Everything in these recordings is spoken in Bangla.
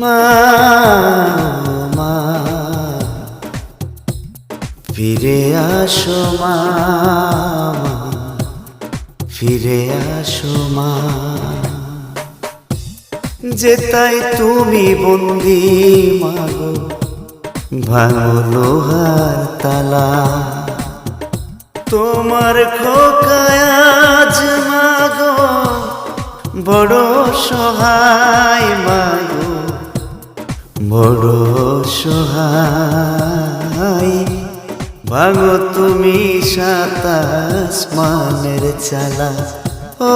মা ফিরে আসো মা ফিরে আসো মা যে তাই তুমি বন্দি মাগো, ভাঙো লোহার তালা। তোমার খোকায় আজ মাগো বড় সহায় মাগো বড় সহায়। ভাগো তুমি সাতাশ মানের চালা। ও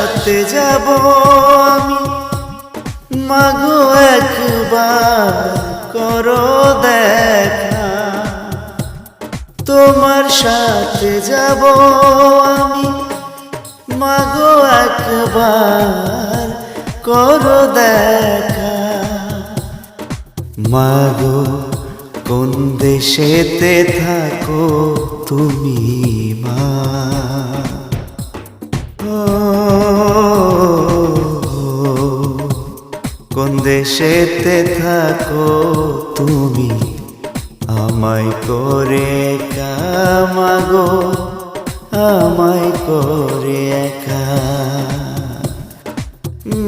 সাথে যাব আমি। মাগো একবার করো দেখা। তোমার সাথে যাব আমি। মাগো একবার করো দেখা। মাগো, কোন দেশেতে থাকো তুমি মা? দেশেতে থাকো তুমি আমায় করে কামাগো আমায় করে একা।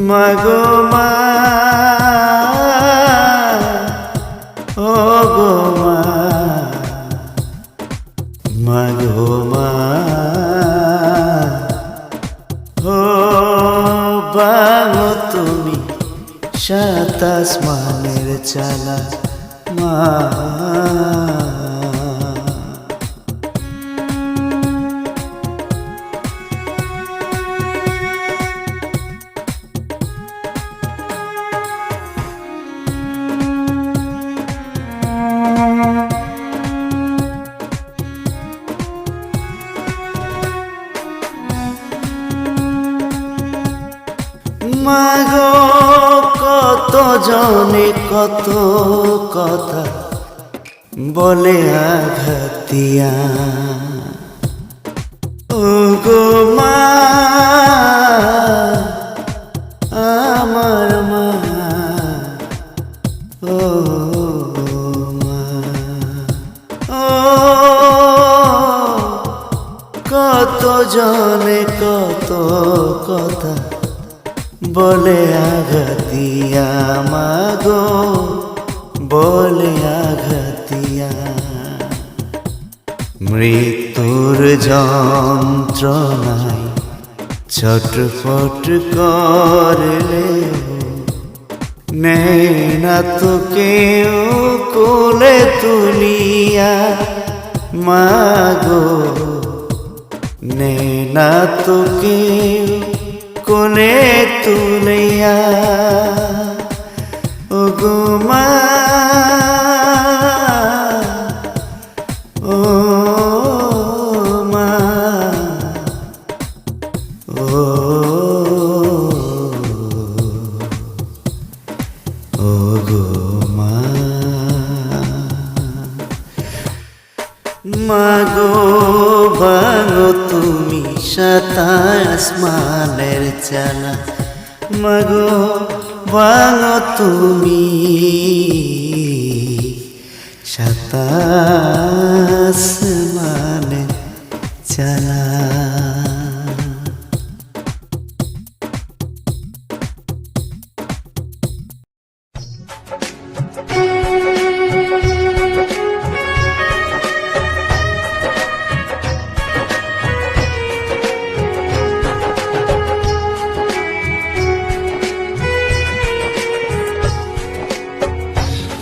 মাগো মা। সাতাশ মানের চালা মা মাগো কত জনে কত কথা বলে আঘাতিয়া ও গো মা, আমার মা, ও মা, ও কত জনে কত কথা বলে আঘাতিয়া মাগো বলে আঘাতিয়া। মৃত্যুর যন্ত্রণায় ছটফট করলে নেই না তো কেউ কোলে তুলিয়া মাগো নে না তো কেউ কোলে তুলিয়া ও গো মা তুমি সাতার আসমানের চালা। মাগো ভাঙো তুমি। সাতাশ আসমানের চালা।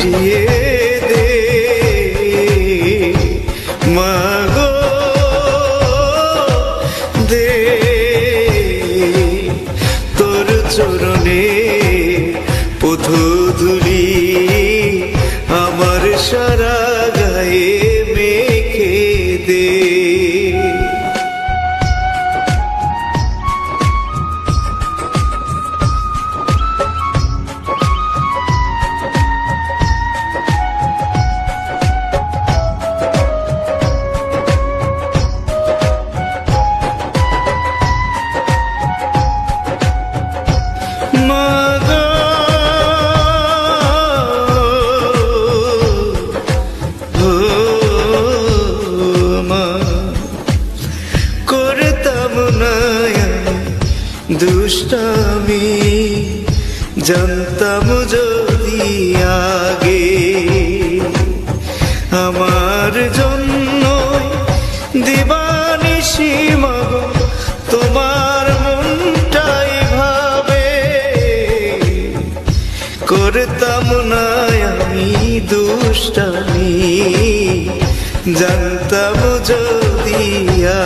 ছিটিয়ে দে। দে। তোর পথধুলি আমার সারা গায়ে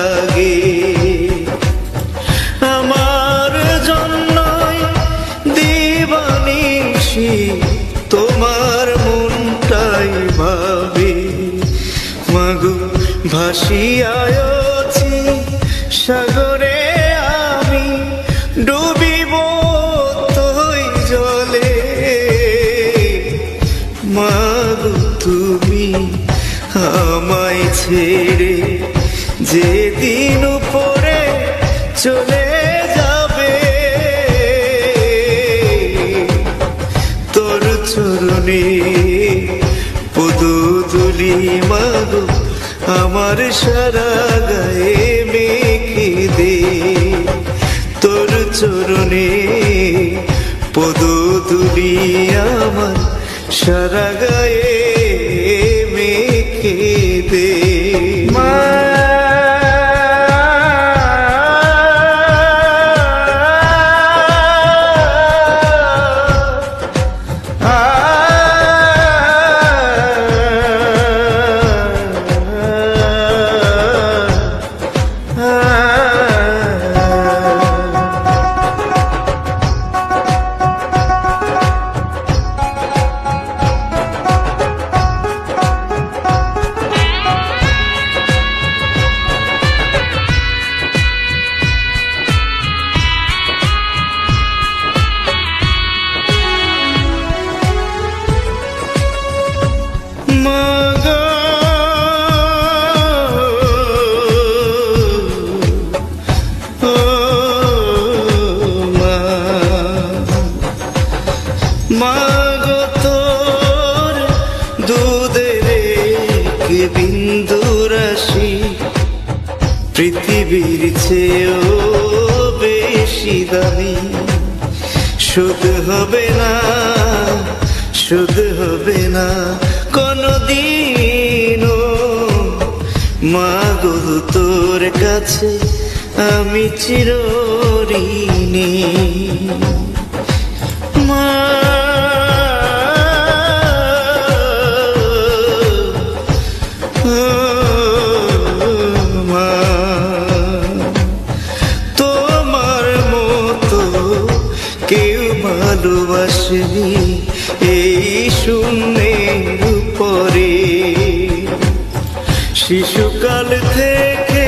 আগে। আমার জন্যই দিবানিসি তোমার মনটাই ভাবে। মাগো ভাসিয়াছি সাগরে আমি ডুবিব তোই জলে। মাগো, তুমি আমায় ছেড়ে যেদিন উপরে চলে যাবে, তোর চরণে পদুলি মাগো, আমার সারা গায়ে মেখে দে। তোর চরণে পদুলি আমার সারা গায়ে পৃথিবীর চেয়েও বেশি দামি। শুধু হবে না শুধু হবে না, কোনদিনও। মাগো তোর কাছে আমি চিরঋণী। কেউ ভালোবাসেনি এই শূন্যের উপরে। শিশুকাল থেকে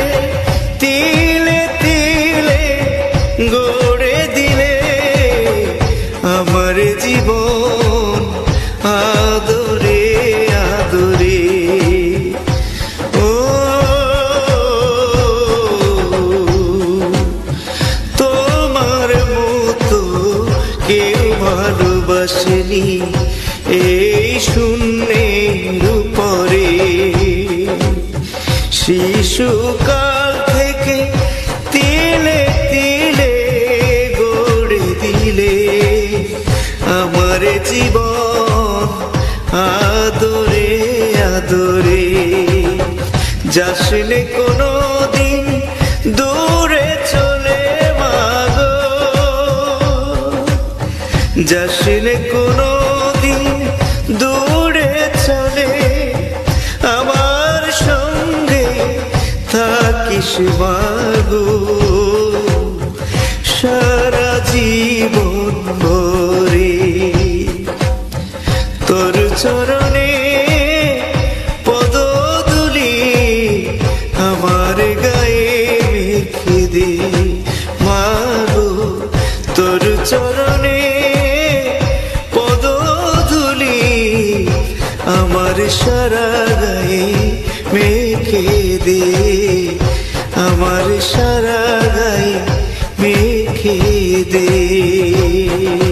যাসনে কোনো দিন দূরে চলে মাগো। যাসনে কোনো দিন দূরে চলে আমার সঙ্গে থাকিস মাগো চরণে পদধুলি আমার সারা গায়ে মেখে দে। আমার সারা গায়ে মেখে দে।